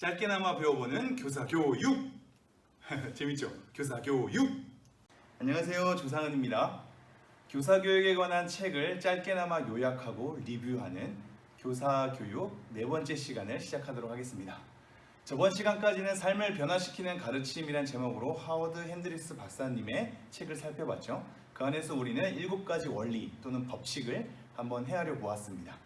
짧게나마 배워보는 교사 교육. 재밌죠? 교사 교육. 안녕하세요. 조상은입니다. 교사 교육에 관한 책을 짧게나마 요약하고 리뷰하는 교사 교육 네 번째 시간을 시작하도록 하겠습니다. 저번 시간까지는 삶을 변화시키는 가르침이란 제목으로 하워드 핸드리스 박사님의 책을 살펴봤죠. 그 안에서 우리는 일곱 가지 원리 또는 법칙을 한번 헤아려 보았습니다.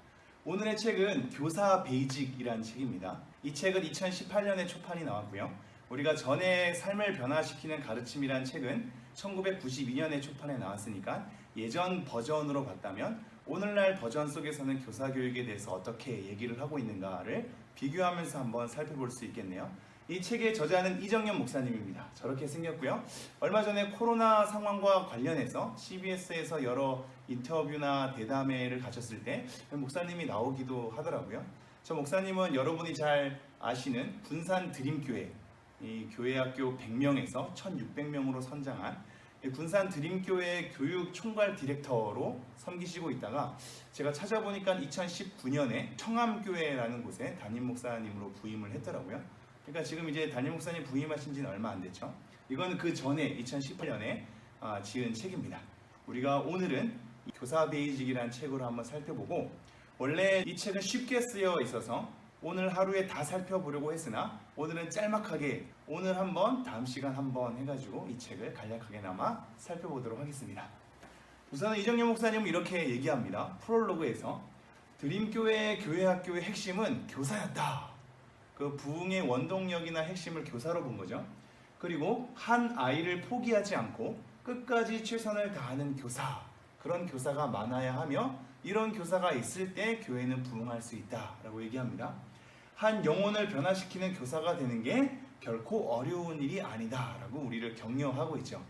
오늘의 책은 교사 베이직이라는 책입니다. 이 책은 2018년에 초판이 나왔고요. 우리가 전에 삶을 변화시키는 가르침이라는 책은 1992년에 초판에 나왔으니까 예전 버전으로 봤다면 오늘날 버전 속에서는 교사 교육에 대해서 어떻게 얘기를 하고 있는가를 비교하면서 한번 살펴볼 수 있겠네요. 이 책의 저자는 이정현 목사님입니다. 저렇게 생겼고요. 얼마 전에 코로나 상황과 관련해서 CBS에서 여러 인터뷰나 대담회를 가졌을 때 목사님이 나오기도 하더라고요. 저 목사님은 여러분이 잘 아시는 군산 드림교회 이 교회학교 100명에서 1600명으로 선장한 이 군산 드림교회 교육 총괄 디렉터로 섬기시고 있다가 제가 찾아보니까 2019년에 청암교회라는 곳에 담임 목사님으로 부임을 했더라고요. 그러니까 지금 이제 담임 목사님 부임하신 지는 얼마 안 됐죠. 이건 그 전에 2018년에 아, 지은 책입니다. 우리가 오늘은 이 교사 베이직이라는 책으로 한번 살펴보고 원래 이 책은 쉽게 쓰여 있어서 오늘 하루에 다 살펴보려고 했으나 오늘은 짤막하게 오늘 한번 다음 시간 한번 해가지고 이 책을 간략하게나마 살펴보도록 하겠습니다. 우선은 이정현 목사님은 이렇게 얘기합니다. 프롤로그에서 드림교회 교회학교의 핵심은 교사였다. 그 부흥의 원동력이나 핵심을 교사로 본 거죠. 그리고 한 아이를 포기하지 않고 끝까지 최선을 다하는 교사. 그런 교사가 많아야 하며 이런 교사가 있을 때 교회는 부흥할 수 있다라고 얘기합니다. 한 영혼을 변화시키는 교사가 되는 게 결코 어려운 일이 아니다라고 우리를 격려하고 있죠.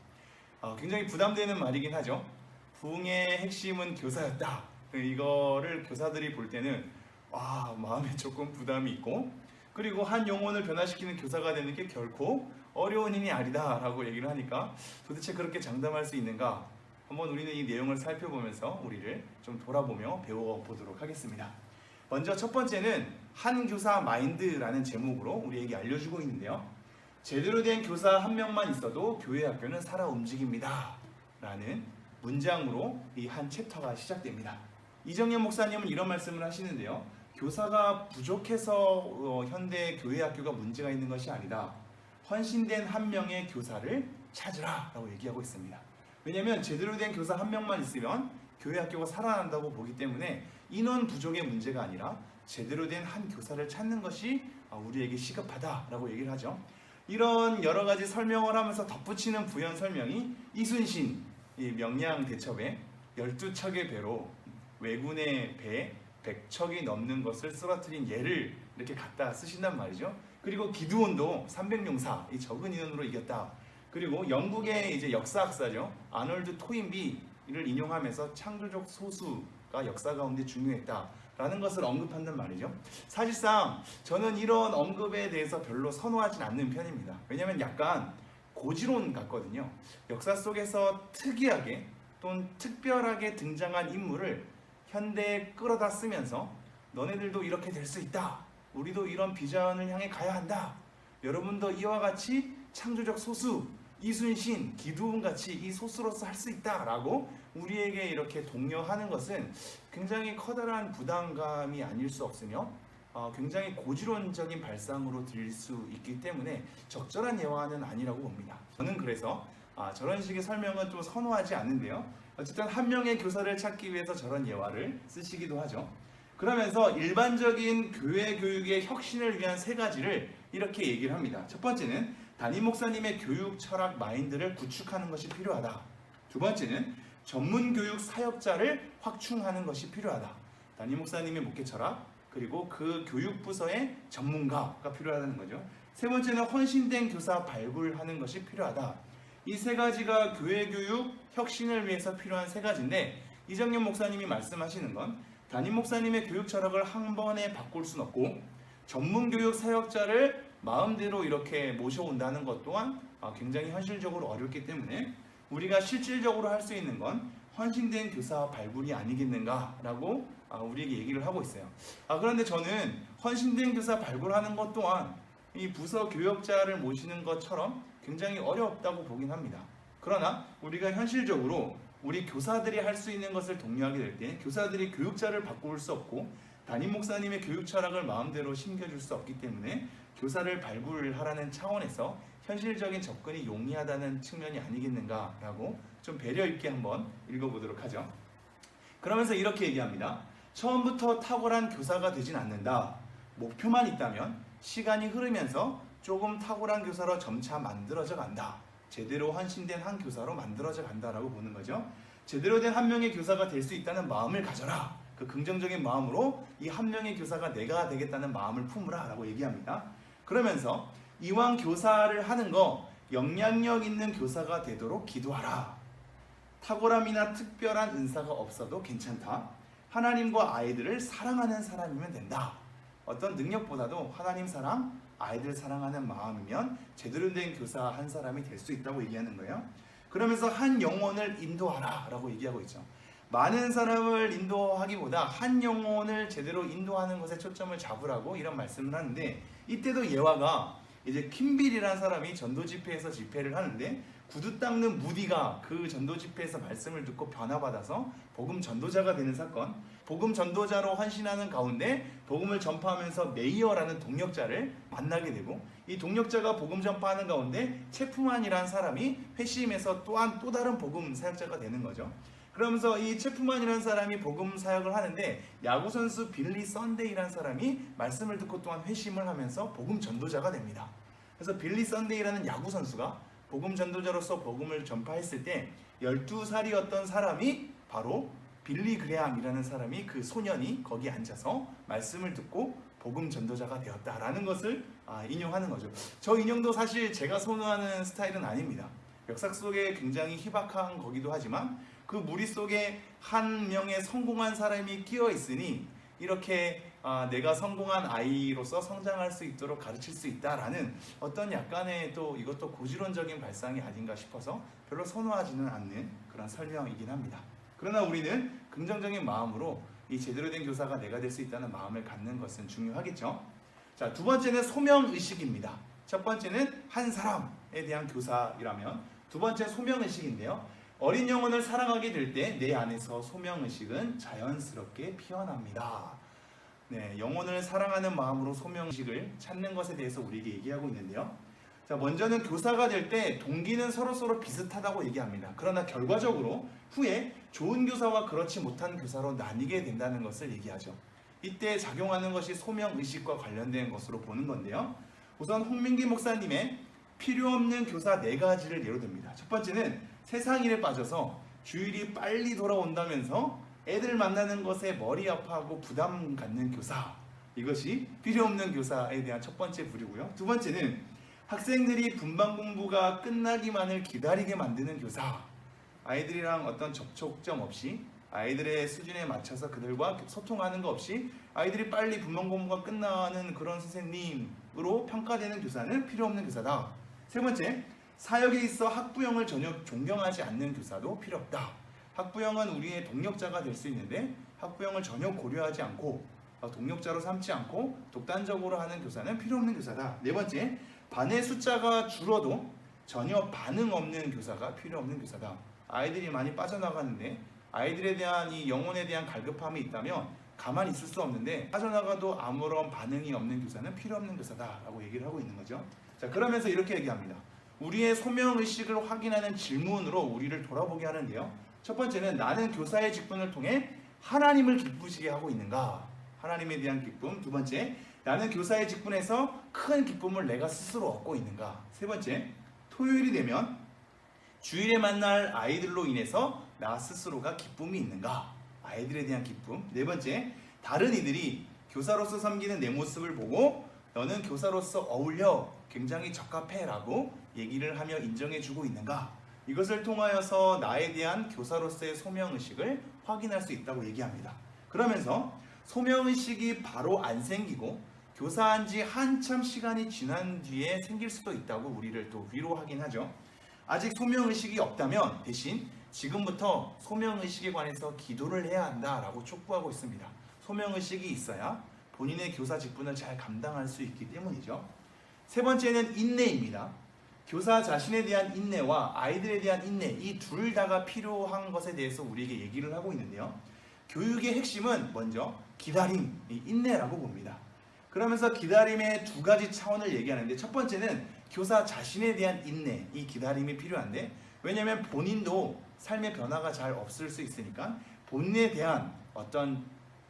어, 굉장히 부담되는 말이긴 하죠. 부흥의 핵심은 교사였다. 이거를 교사들이 볼 때는 와 마음에 조금 부담이 있고 그리고 한 영혼을 변화시키는 교사가 되는 게 결코 어려운 일이 아니다라고 얘기를 하니까 도대체 그렇게 장담할 수 있는가? 한번 우리는 이 내용을 살펴보면서 우리를 좀 돌아보며 배워보도록 하겠습니다. 먼저 첫 번째는 한 교사 마인드라는 제목으로 우리에게 알려주고 있는데요. 제대로 된 교사 한 명만 있어도 교회 학교는 살아 움직입니다. 라는 문장으로 이 한 챕터가 시작됩니다. 이정현 목사님은 이런 말씀을 하시는데요. 교사가 부족해서 어, 현대 교회 학교가 문제가 있는 것이 아니다. 헌신된 한 명의 교사를 찾으라 라고 얘기하고 있습니다. 왜냐하면 제대로 된 교사 한 명만 있으면 교회 학교가 살아난다고 보기 때문에 인원 부족의 문제가 아니라 제대로 된 한 교사를 찾는 것이 아, 우리에게 시급하다라고 얘기를 하죠. 이런 여러 가지 설명을 하면서 덧붙이는 부연 설명이 이순신 이 명량 대첩에 12척의 배로 왜군의 배 100척이 넘는 것을 쓰러뜨린 예를 이렇게 갖다 쓰신단 말이죠. 그리고 기드온도 300용사 이 적은 인원으로 이겼다. 그리고 영국의 이제 역사학사죠. 아놀드 토인비를 인용하면서 창조적 소수가 역사 가운데 중요했다. 라는 것을 언급한단 말이죠. 사실상 저는 이런 언급에 대해서 별로 선호하진 않는 편입니다. 왜냐하면 약간 고지론 같거든요. 역사 속에서 특이하게 또는 특별하게 등장한 인물을 현대에 끌어다 쓰면서 너네들도 이렇게 될 수 있다. 우리도 이런 비전을 향해 가야 한다. 여러분도 이와 같이 창조적 소수, 이순신, 기두운 같이 이 소수로서 할 수 있다라고 우리에게 이렇게 독려하는 것은 굉장히 커다란 부담감이 아닐 수 없으며 어, 굉장히 고지론적인 발상으로 들릴 수 있기 때문에 적절한 예화는 아니라고 봅니다. 저는 그래서 아, 저런 식의 설명은 좀 선호하지 않는데요. 어쨌든 한 명의 교사를 찾기 위해서 저런 예화를 쓰시기도 하죠. 그러면서 일반적인 교회 교육의 혁신을 위한 세 가지를 이렇게 얘기를 합니다. 첫 번째는 담임 목사님의 교육 철학 마인드를 구축하는 것이 필요하다. 두 번째는 전문 교육 사역자를 확충하는 것이 필요하다. 담임 목사님의 목회 철학 그리고 그 교육 부서의 전문가가 필요하다는 거죠. 세 번째는 헌신된 교사 발굴하는 것이 필요하다. 이 세 가지가 교회 교육 혁신을 위해서 필요한 세 가지인데 이정현 목사님이 말씀하시는 건 담임 목사님의 교육 철학을 한 번에 바꿀 수는 없고 전문 교육 사역자를 마음대로 이렇게 모셔온다는 것 또한 아, 굉장히 현실적으로 어렵기 때문에 우리가 실질적으로 할 수 있는 건 헌신된 교사 발굴이 아니겠는가라고 아, 우리에게 얘기를 하고 있어요. 아, 그런데 저는 헌신된 교사 발굴하는 것 또한 이 부서 교역자를 모시는 것처럼 굉장히 어렵다고 보긴 합니다. 그러나 우리가 현실적으로 우리 교사들이 할 수 있는 것을 독려하게 될 때 교사들이 교육자를 바꿀 수 없고 담임 목사님의 교육 철학을 마음대로 심겨줄 수 없기 때문에 교사를 발굴하라는 차원에서 현실적인 접근이 용이하다는 측면이 아니겠는가라고 좀 배려 있게 한번 읽어보도록 하죠. 그러면서 이렇게 얘기합니다. 처음부터 탁월한 교사가 되진 않는다. 목표만 있다면 시간이 흐르면서 조금 탁월한 교사로 점차 만들어져 간다. 제대로 헌신된 한 교사로 만들어져 간다라고 보는 거죠. 제대로 된 한 명의 교사가 될 수 있다는 마음을 가져라. 그 긍정적인 마음으로 이 한 명의 교사가 내가 되겠다는 마음을 품으라라고 얘기합니다. 그러면서 이왕 교사를 하는 거 영향력 있는 교사가 되도록 기도하라. 탁월함이나 특별한 은사가 없어도 괜찮다. 하나님과 아이들을 사랑하는 사람이면 된다. 어떤 능력보다도 하나님 사랑, 아이들 사랑하는 마음이면 제대로 된 교사 한 사람이 될 수 있다고 얘기하는 거예요. 그러면서 한 영혼을 인도하라 라고 얘기하고 있죠. 많은 사람을 인도하기보다 한 영혼을 제대로 인도하는 것에 초점을 잡으라고 이런 말씀을 하는데 이때도 예화가 이제 킴빌이라는 사람이 전도 집회에서 집회를 하는데 구두 닦는 무디가 그 전도 집회에서 말씀을 듣고 변화받아서 복음 전도자가 되는 사건 복음 전도자로 헌신하는 가운데 복음을 전파하면서 메이어라는 동력자를 만나게 되고 이 동력자가 복음 전파하는 가운데 체프만이라는 사람이 회심해서 또한 또 다른 복음 사역자가 되는 거죠. 그러면서 이 체프만이라는 사람이 복음 사역을 하는데 야구 선수 빌리 썬데이라는 사람이 말씀을 듣고 또한 회심을 하면서 복음 전도자가 됩니다. 그래서 빌리 썬데이라는 야구 선수가 복음 전도자로서 복음을 전파했을 때 12살이었던 사람이 바로 빌리 그레함이라는 사람이 그 소년이 거기 앉아서 말씀을 듣고 복음 전도자가 되었다라는 것을 아, 인용하는 거죠. 저 인용도 사실 제가 선호하는 스타일은 아닙니다. 역사 속에 굉장히 희박한 거기도 하지만 그 무리 속에 한 명의 성공한 사람이 끼어 있으니 이렇게 아, 내가 성공한 아이로서 성장할 수 있도록 가르칠 수 있다라는 어떤 약간의 또 이것도 고지론적인 발상이 아닌가 싶어서 별로 선호하지는 않는 그런 설명이긴 합니다. 그러나 우리는 긍정적인 마음으로 이 제대로 된 교사가 내가 될 수 있다는 마음을 갖는 것은 중요하겠죠. 자, 두 번째는 소명 의식입니다. 첫 번째는 한 사람에 대한 교사이라면 두 번째 소명 의식인데요. 어린 영혼을 사랑하게 될 때 내 안에서 소명 의식은 자연스럽게 피어납니다. 네, 영혼을 사랑하는 마음으로 소명 의식을 찾는 것에 대해서 우리에게 얘기하고 있는데요. 자, 먼저는 교사가 될 때 동기는 서로서로 비슷하다고 얘기합니다. 그러나 결과적으로 후에 좋은 교사와 그렇지 못한 교사로 나뉘게 된다는 것을 얘기하죠. 이때 작용하는 것이 소명 의식과 관련된 것으로 보는 건데요. 우선 홍민기 목사님의 필요 없는 교사 네 가지를 예로 듭니다. 첫 번째는 세상 일에 빠져서 주일이 빨리 돌아온다면서 애들 만나는 것에 머리 아파하고 부담 갖는 교사. 이것이 필요 없는 교사에 대한 첫 번째 부류고요. 두 번째는 학생들이 분반 공부가 끝나기만을 기다리게 만드는 교사. 아이들이랑 어떤 접촉점 없이 아이들의 수준에 맞춰서 그들과 소통하는 것 없이 아이들이 빨리 분반 공부가 끝나는 그런 선생님으로 평가되는 교사는 필요 없는 교사다. 세 번째, 사역에 있어 학부형을 전혀 존경하지 않는 교사도 필요 없다. 학부형은 우리의 동력자가 될 수 있는데 학부형을 전혀 고려하지 않고 어, 동력자로 삼지 않고 독단적으로 하는 교사는 필요 없는 교사다. 네 번째, 반의 숫자가 줄어도 전혀 반응 없는 교사가 필요 없는 교사다. 아이들이 많이 빠져나가는데 아이들에 대한 이 영혼에 대한 갈급함이 있다면 가만히 있을 수 없는데 빠져나가도 아무런 반응이 없는 교사는 필요 없는 교사다라고 얘기를 하고 있는 거죠. 자 그러면서 이렇게 얘기합니다. 우리의 소명 의식을 확인하는 질문으로 우리를 돌아보게 하는데요. 첫 번째는 나는 교사의 직분을 통해 하나님을 기쁘시게 하고 있는가? 하나님에 대한 기쁨. 두 번째, 나는 교사의 직분에서 큰 기쁨을 내가 스스로 얻고 있는가? 세 번째, 토요일이 되면 주일에 만날 아이들로 인해서 나 스스로가 기쁨이 있는가? 아이들에 대한 기쁨. 네 번째, 다른 이들이 교사로서 섬기는 내 모습을 보고 너는 교사로서 어울려 굉장히 적합해라고 얘기를 하며 인정해주고 있는가? 이것을 통하여서 나에 대한 교사로서의 소명의식을 확인할 수 있다고 얘기합니다. 그러면서 소명의식이 바로 안 생기고 교사한 지 한참 시간이 지난 뒤에 생길 수도 있다고 우리를 또 위로하긴 하죠. 아직 소명의식이 없다면 대신 지금부터 소명의식에 관해서 기도를 해야 한다라고 촉구하고 있습니다. 소명의식이 있어야 본인의 교사 직분을 잘 감당할 수 있기 때문이죠. 세 번째는 인내입니다. 교사 자신에 대한 인내와 아이들에 대한 인내 이 둘 다가 필요한 것에 대해서 우리에게 얘기를 하고 있는데요. 교육의 핵심은 먼저 기다림, 이 인내라고 봅니다. 그러면서 기다림의 두 가지 차원을 얘기하는데 첫 번째는 교사 자신에 대한 인내, 이 기다림이 필요한데 왜냐하면 본인도 삶의 변화가 잘 없을 수 있으니까 본인에 대한 어떤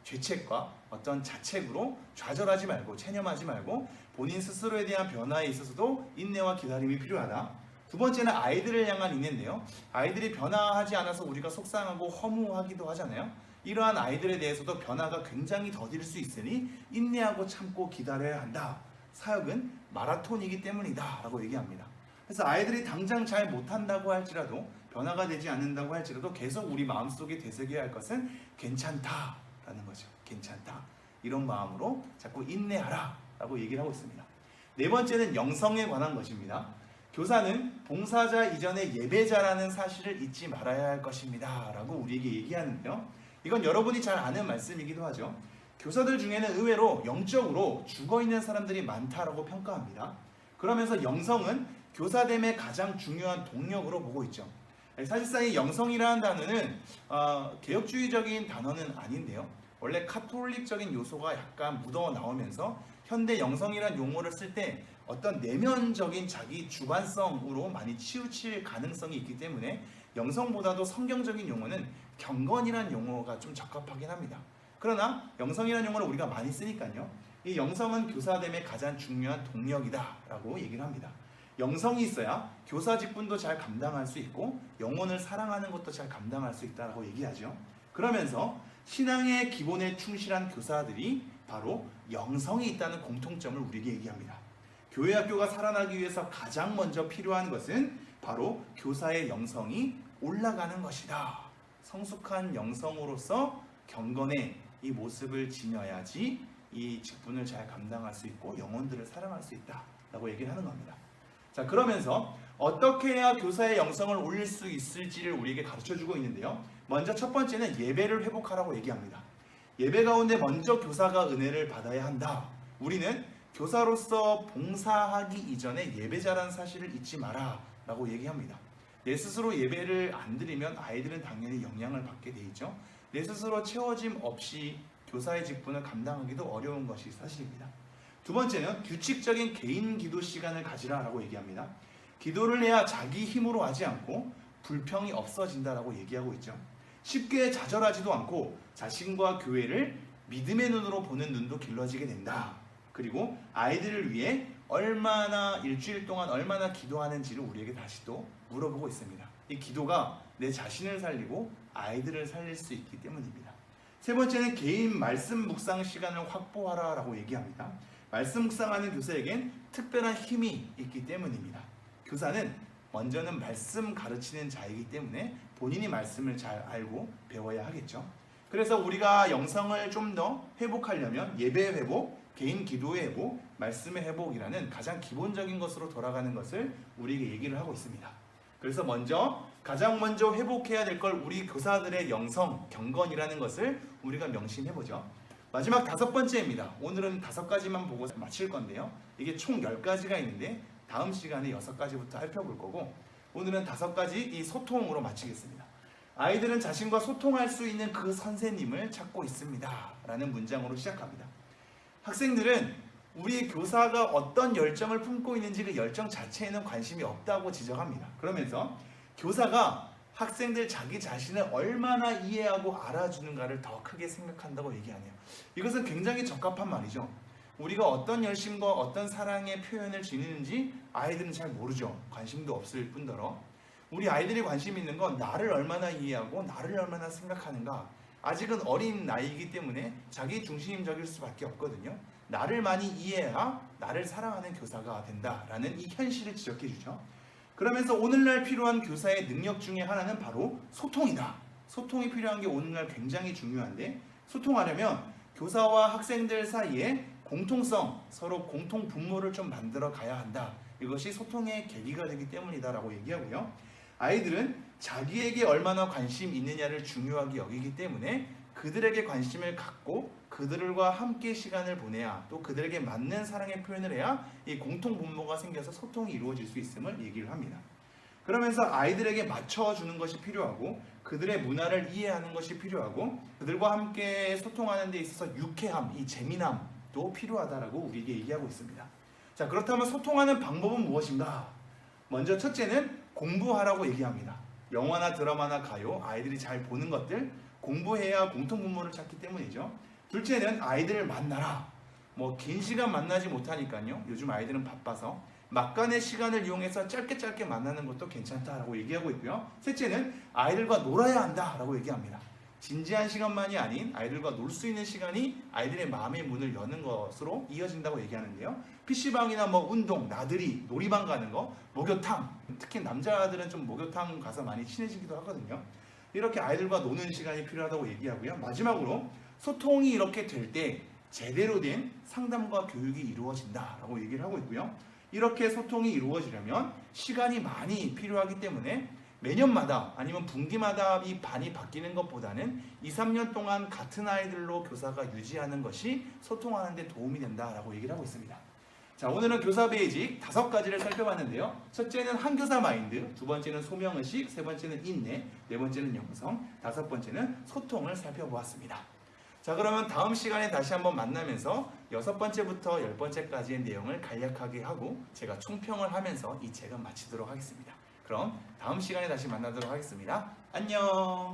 죄책과 어떤 자책으로 좌절하지 말고 체념하지 말고 본인 스스로에 대한 변화에 있어서도 인내와 기다림이 필요하다. 두 번째는 아이들을 향한 인내인데요. 아이들이 변화하지 않아서 우리가 속상하고 허무하기도 하잖아요. 이러한 아이들에 대해서도 변화가 굉장히 더딜 수 있으니 인내하고 참고 기다려야 한다. 사역은 마라톤이기 때문이다. 라고 얘기합니다. 그래서 아이들이 당장 잘 못한다고 할지라도 변화가 되지 않는다고 할지라도 계속 우리 마음속에 되새겨야 할 것은 괜찮다. 라는 거죠. 괜찮다. 이런 마음으로 자꾸 인내하라. 라고 얘기를 하고 있습니다. 네 번째는 영성에 관한 것입니다. 교사는 봉사자 이전에 예배자라는 사실을 잊지 말아야 할 것입니다. 라고 우리에게 얘기하는데요. 이건 여러분이 잘 아는 말씀이기도 하죠. 교사들 중에는 의외로 영적으로 죽어 있는 사람들이 많다라고 평가합니다. 그러면서 영성은 교사됨의 가장 중요한 동력으로 보고 있죠. 사실상 이 영성이라는 단어는 어, 개혁주의적인 단어는 아닌데요. 원래 카톨릭적인 요소가 약간 묻어 나오면서 현대 영성이라는 용어를 쓸 때 어떤 내면적인 자기 주관성으로 많이 치우칠 가능성이 있기 때문에 영성보다도 성경적인 용어는 경건이라는 용어가 좀 적합하긴 합니다. 그러나 영성이라는 용어를 우리가 많이 쓰니까요. 이 영성은 교사됨의 가장 중요한 동력이다라고 얘기를 합니다. 영성이 있어야 교사 직분도 잘 감당할 수 있고 영혼을 사랑하는 것도 잘 감당할 수 있다라고 얘기하죠. 그러면서 신앙의 기본에 충실한 교사들이 바로 영성이 있다는 공통점을 우리에게 얘기합니다. 교회 학교가 살아나기 위해서 가장 먼저 필요한 것은 바로 교사의 영성이 올라가는 것이다. 성숙한 영성으로서 경건의 이 모습을 지녀야지 이 직분을 잘 감당할 수 있고 영혼들을 사랑할 수 있다라고 얘기를 하는 겁니다. 자, 그러면서 어떻게 해야 교사의 영성을 올릴 수 있을지를 우리에게 가르쳐 주고 있는데요. 먼저 첫 번째는 예배를 회복하라고 얘기합니다. 예배 가운데 먼저 교사가 은혜를 받아야 한다. 우리는 교사로서 봉사하기 이전에 예배자라는 사실을 잊지 마라 라고 얘기합니다. 내 스스로 예배를 안 드리면 아이들은 당연히 영향을 받게 돼 있죠. 내 스스로 채워짐 없이 교사의 직분을 감당하기도 어려운 것이 사실입니다. 두 번째는 규칙적인 개인 기도 시간을 가지라라고 얘기합니다. 기도를 해야 자기 힘으로 하지 않고 불평이 없어진다라고 얘기하고 있죠. 쉽게 좌절하지도 않고 자신과 교회를 믿음의 눈으로 보는 눈도 길러지게 된다. 그리고 아이들을 위해 얼마나 일주일 동안 얼마나 기도하는지를 우리에게 다시 또 물어보고 있습니다. 이 기도가 내 자신을 살리고 아이들을 살릴 수 있기 때문입니다. 세 번째는 개인 말씀 묵상 시간을 확보하라라고 얘기합니다. 말씀 묵상하는 교사에겐 특별한 힘이 있기 때문입니다. 교사는 먼저는 말씀 가르치는 자이기 때문에 본인이 말씀을 잘 알고 배워야 하겠죠. 그래서 우리가 영성을 좀 더 회복하려면 예배 회복, 개인 기도의 회복, 말씀의 회복이라는 가장 기본적인 것으로 돌아가는 것을 우리에게 얘기를 하고 있습니다. 그래서 먼저 가장 먼저 회복해야 될 걸 우리 교사들의 영성, 경건이라는 것을 우리가 명심해 보죠. 마지막 다섯 번째입니다. 오늘은 다섯 가지만 보고 마칠 건데요. 이게 총 열 가지가 있는데 다음 시간에 여섯 가지부터 살펴볼 거고 오늘은 다섯 가지 이 소통으로 마치겠습니다. 아이들은 자신과 소통할 수 있는 그 선생님을 찾고 있습니다. 라는 문장으로 시작합니다. 학생들은 우리 교사가 어떤 열정을 품고 있는지 그 열정 자체에는 관심이 없다고 지적합니다. 그러면서 교사가 학생들 자기 자신을 얼마나 이해하고 알아주는가를 더 크게 생각한다고 얘기하네요. 이것은 굉장히 적합한 말이죠. 우리가 어떤 열심과 어떤 사랑의 표현을 지니는지 아이들은 잘 모르죠. 관심도 없을 뿐더러 우리 아이들이 관심 있는 건 나를 얼마나 이해하고 나를 얼마나 생각하는가. 아직은 어린 나이이기 때문에 자기 중심적일 수밖에 없거든요. 나를 많이 이해해야 나를 사랑하는 교사가 된다라는 이 현실을 지적해 주죠. 그러면서 오늘날 필요한 교사의 능력 중에 하나는 바로 소통이다. 소통이 필요한 게 오늘날 굉장히 중요한데 소통하려면 교사와 학생들 사이에 공통성, 서로 공통 분모를 좀 만들어 가야 한다. 이것이 소통의 계기가 되기 때문이다라고 얘기하고요. 아이들은 자기에게 얼마나 관심 있느냐를 중요하게 여기기 때문에 그들에게 관심을 갖고 그들과 함께 시간을 보내야 또 그들에게 맞는 사랑의 표현을 해야 이 공통 분모가 생겨서 소통이 이루어질 수 있음을 얘기를 합니다. 그러면서 아이들에게 맞춰주는 것이 필요하고 그들의 문화를 이해하는 것이 필요하고 그들과 함께 소통하는 데 있어서 유쾌함, 이 재미남도 필요하다라고 우리에게 얘기하고 있습니다. 자 그렇다면 소통하는 방법은 무엇인가? 먼저 첫째는 공부하라고 얘기합니다. 영화나 드라마나 가요, 아이들이 잘 보는 것들 공부해야 공통 분모를 찾기 때문이죠. 둘째는 아이들을 만나라. 뭐 긴 시간 만나지 못하니까요. 요즘 아이들은 바빠서 막간의 시간을 이용해서 짧게 짧게 만나는 것도 괜찮다라고 얘기하고 있고요. 셋째는 아이들과 놀아야 한다라고 얘기합니다. 진지한 시간만이 아닌 아이들과 놀 수 있는 시간이 아이들의 마음의 문을 여는 것으로 이어진다고 얘기하는데요. PC방이나 뭐 운동, 나들이, 놀이방 가는 거, 목욕탕. 특히 남자들은 좀 목욕탕 가서 많이 친해지기도 하거든요. 이렇게 아이들과 노는 시간이 필요하다고 얘기하고요. 마지막으로 소통이 이렇게 될 때 제대로 된 상담과 교육이 이루어진다라고 얘기를 하고 있고요. 이렇게 소통이 이루어지려면 시간이 많이 필요하기 때문에 매년마다 아니면 분기마다 이 반이 바뀌는 것보다는 2, 3년 동안 같은 아이들로 교사가 유지하는 것이 소통하는 데 도움이 된다라고 얘기를 하고 있습니다. 자, 오늘은 교사 베이직 다섯 가지를 살펴봤는데요. 첫째는 한교사 마인드, 두 번째는 소명의식, 세 번째는 인내, 네 번째는 영성, 다섯 번째는 소통을 살펴보았습니다. 자, 그러면 다음 시간에 다시 한번 만나면서 여섯 번째부터 열 번째까지의 내용을 간략하게 하고 제가 총평을 하면서 이 책은 마치도록 하겠습니다. 그럼 다음 시간에 다시 만나도록 하겠습니다. 안녕!